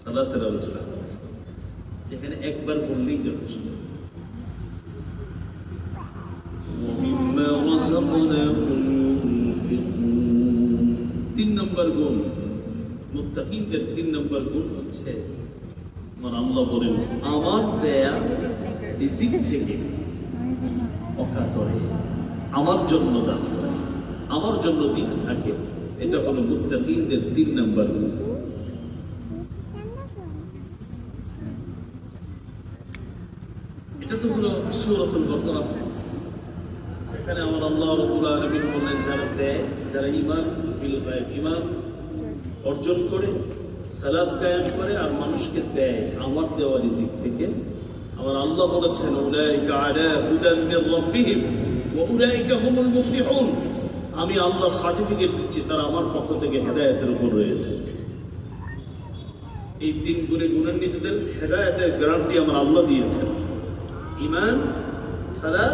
সালাতের আলোচনা একবার বললেই যথেষ্ট তিন নম্বর গুণ তিন নম্বর গুণ হচ্ছে আমার বলেন, আমার দেয়া রিজিক থেকে অকাতরে, আমার জন্য দান আমার জন্য দিতে থাকে। এটা হলো মুত্তাকিনদের তিন নম্বর গুণ এটা তো হলো সুরতুল বকরা। এখানে আমার আল্লাহ রবুল আলমিন বললেন যারা দেয়, যারা ইমান ফিল গায়েব ইমান অর্জন করে সালাদ কায়েম করে আর মানুষকে দেয়, আমার দেওয়া রিজিক থেকে। আমার আল্লাহ বলেছেন, উলাইকা আলা হুদান মির রাব্বিহিম ওয়া উলাইকা হুমুল মুফলিহুন। আমি আল্লাহ সার্টিফিকেট দিচ্ছি, তারা আমার পক্ষ থেকে হেদায়েতের উপর রয়েছে। এই তিন গুণে গুণান্বিতদের হেদায়তের গ্যারান্টি আমার আল্লাহ দিয়েছেন। ইমান সারা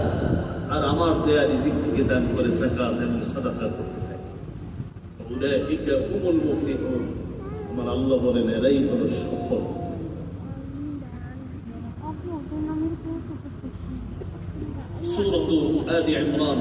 আর আমার দেয়া রিজিক থেকে দান করে জাকাত এবং সাদাকা করতে থাকে আমার আল্লাহ বলেন, এরাই হলো সফল। সূরত আলি ইমরান।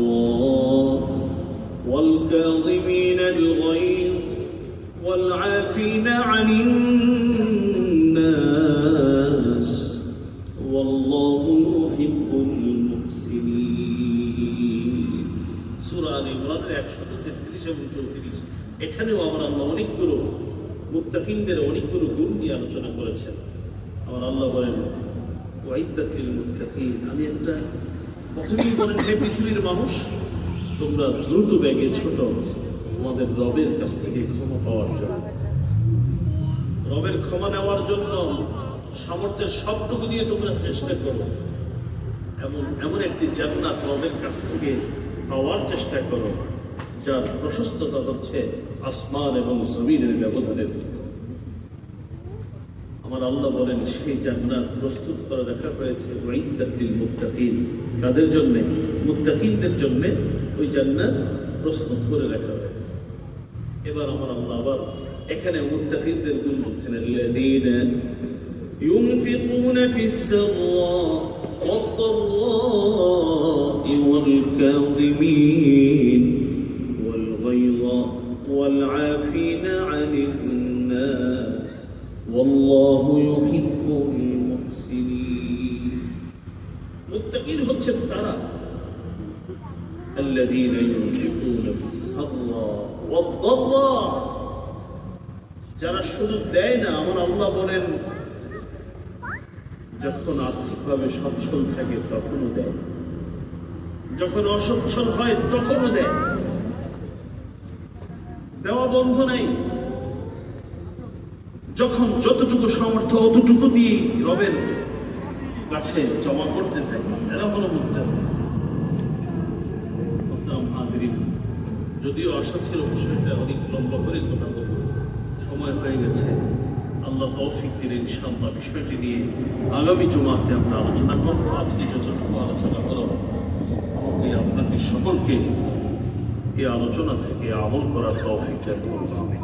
الغيظ والعافين عن الناس والله يحب المحسنين সূরা আল ইমরানের 133 এবং 34 এখানেও আমরা আল্লাহ অনেকগুলো মুত্তাকিনদের অনেকগুলো গুণ নিয়ে আলোচনা করেছেন আমার আল্লাহ বলেন ওয়াইদাতিল মুত্তাকিন আমি একটা প্রথমেই বলেন হে পৃথিবীর মানুষ তোমরা দ্রুত ব্যাগে ছোট তোমাদের রবের কাছ থেকে ক্ষমা পাওয়ার জন্য। রবের ক্ষমা নেওয়ার জন্য সামর্থ্যের সবটুকু দিয়ে তোমরা চেষ্টা করো। এমন এমন একটি জান্নাত রবের কাছ থেকে পাওয়ার চেষ্টা করো, যার প্রশস্ততা হচ্ছে আসমান এবং জমিনের ব্যবধানের আমার আল্লাহ বলেন, সেই জান্নাত প্রস্তুত করে রাখা হয়েছে ওয়াইদাতিল মুত্তাকিন। কাদের জন্য? মুত্তাকিনদের জন্য ওই জান্নাত প্রস্তুত করে রাখা হয়েছে এবার আমার আল্লাহ আবার এখানে মুত্তাকিনদের গুণ বলছেন আল্লাযীনা ينفقون في السراء والضراء والكاظمين والغيظ والعافين عن الناس والله يحب المحسنين متقين হচ্ছে তারা الذين ينفقون في السراء والضراء যারা শুধু দেয় না আমার আল্লাহ বলেন যখন আর্থিকভাবে সচ্ছল থাকে তখনও দেয় যখন অসচ্ছল হয় তখনও দেয় দেওয়া বন্ধ নাই যখন যতটুকু সামর্থ্য অতটুকু দিয়ে রবের কাছে জমা করতে থাকে এরা হলো মুদ্রা যদিও আশা ছিল বিষয়টা অনেক লম্বা করে কথা বলব। সময় হয়ে গেছে। আল্লাহ তৌফিক দিলে ইনশাআল্লাহ। বিষয়টি নিয়ে আগামী জমাতে আমরা আলোচনা করব। আজকে যতটুকু আলোচনা করো আমাকে আপনাকে সকলকে এই আলোচনা থেকে আমল করার তৌফিক দেন করব আমি